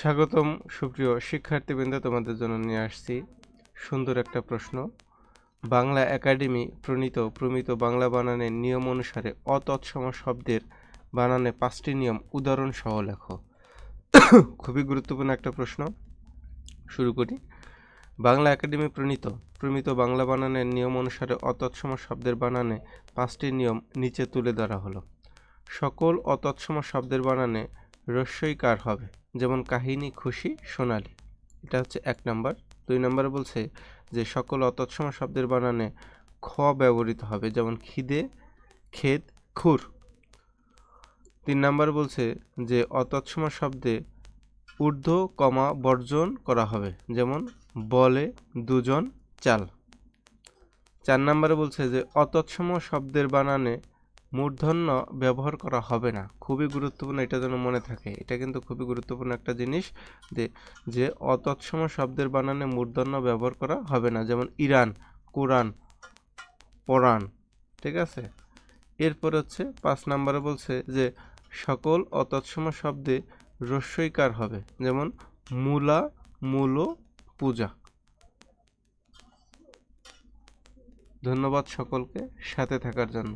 স্বাগতম, সুপ্রিয় শিক্ষার্থীবৃন্দ, তোমাদের জন্য নিয়ে আসছি সুন্দর একটা প্রশ্ন। বাংলা একাডেমি প্রণীত প্রমিত বাংলা বানানের নিয়ম অনুসারে অতৎসম শব্দের বানানে পাঁচটি নিয়ম উদাহরণ সহ লেখো। খুবই গুরুত্বপূর্ণ একটা প্রশ্ন। শুরু করি। বাংলা একাডেমি প্রণীত প্রমিত বাংলা বানানের নিয়ম অনুসারে অতৎসম শব্দের বানানে পাঁচটি নিয়ম নিচে তুলে ধরা হলো। সকল অতৎসম শব্দের বানানে রস্যইকার হবে? যেমন কাহিনী খুশি, সোনালি। এটা হচ্ছে এক নাম্বার। দুই নম্বরে বলছে যে সকল অতৎসম শব্দের বানানে খ ব্যবহৃত হবে, যেমন খিদে খেদ খুর। তিন নাম্বার বলছে যে অতৎসম শব্দে ঊর্ধ্ব, কমা, বর্জন করা হবে, যেমন বলে, দুজন, চাল। চার নম্বরে বলছে যে অতৎসম শব্দের বানানে মূর্ধন্য ব্যবহার করা হবে না। খুবই গুরুত্বপূর্ণ, এটা যেন মনে থাকে। এটা কিন্তু খুবই গুরুত্বপূর্ণ একটা জিনিস যে অতৎসম শব্দের বানানে মূর্ধন্য ব্যবহার করা হবে না। যেমন ইরান, কোরআন, পরাণ, ঠিক আছে? এরপর হচ্ছে পাঁচ নম্বরে বলছে যে, সকল অতৎসম শব্দে রস্যইকার হবে। যেমন মূলা, মূল, পূজা। ধন্যবাদ সকলকে সাথে থাকার জন্য।